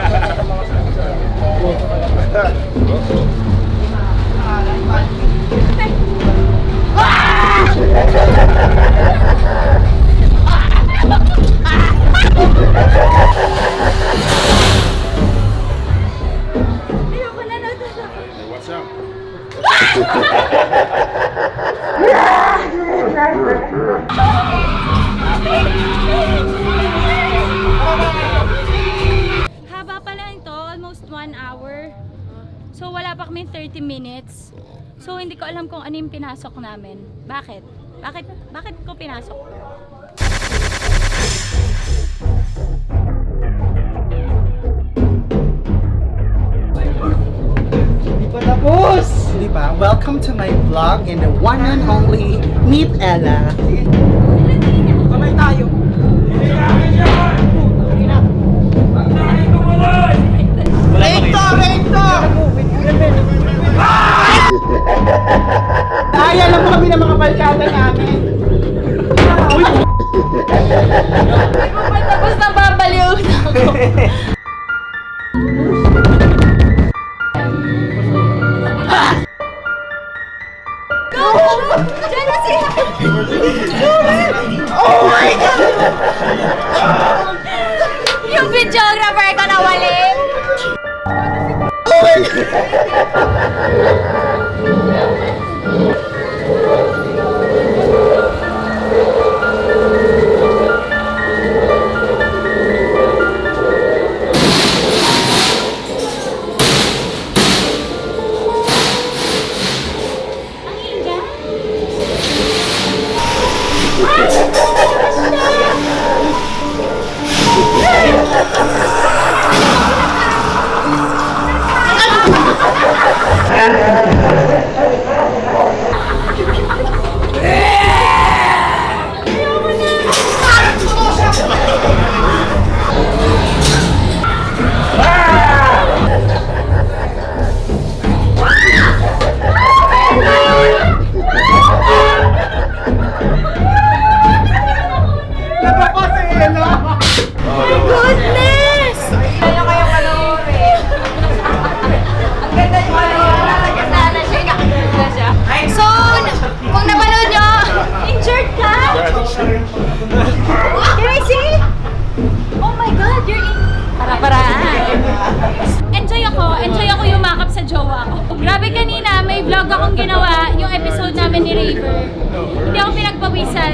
Ayoko So wala pa kami 30 minutes. So hindi ko alam kung ano yung pinasok namin. Bakit? Bakit bakit ko pinasok? Hindi pa tapos! Di ba? Welcome to my vlog and the one and only Meet Ella. Kamay tayo. Recto! Recto! Ay, alam mo kami ng mga barkada namin. Oi! akong ginawa, yung episode namin ni Raver. Hindi ako pinagpawisan.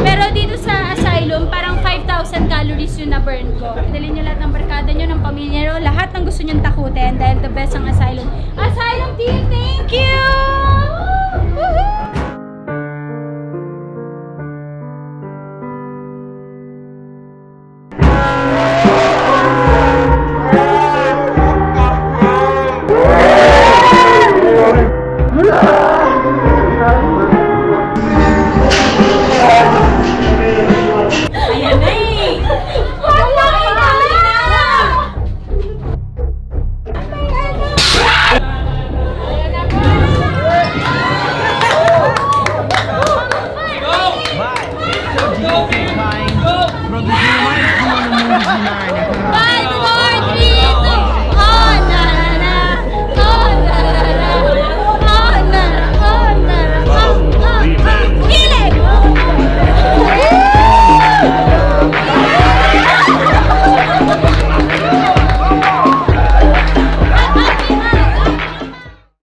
Pero dito sa asylum, parang 5,000 calories yung na-burn ko. Dali niyo lahat ng barkada niyo, ng pamilya niyo, lahat ng gusto niyong takutin dahil the best ang asylum. Asylum team, thank you! Bye!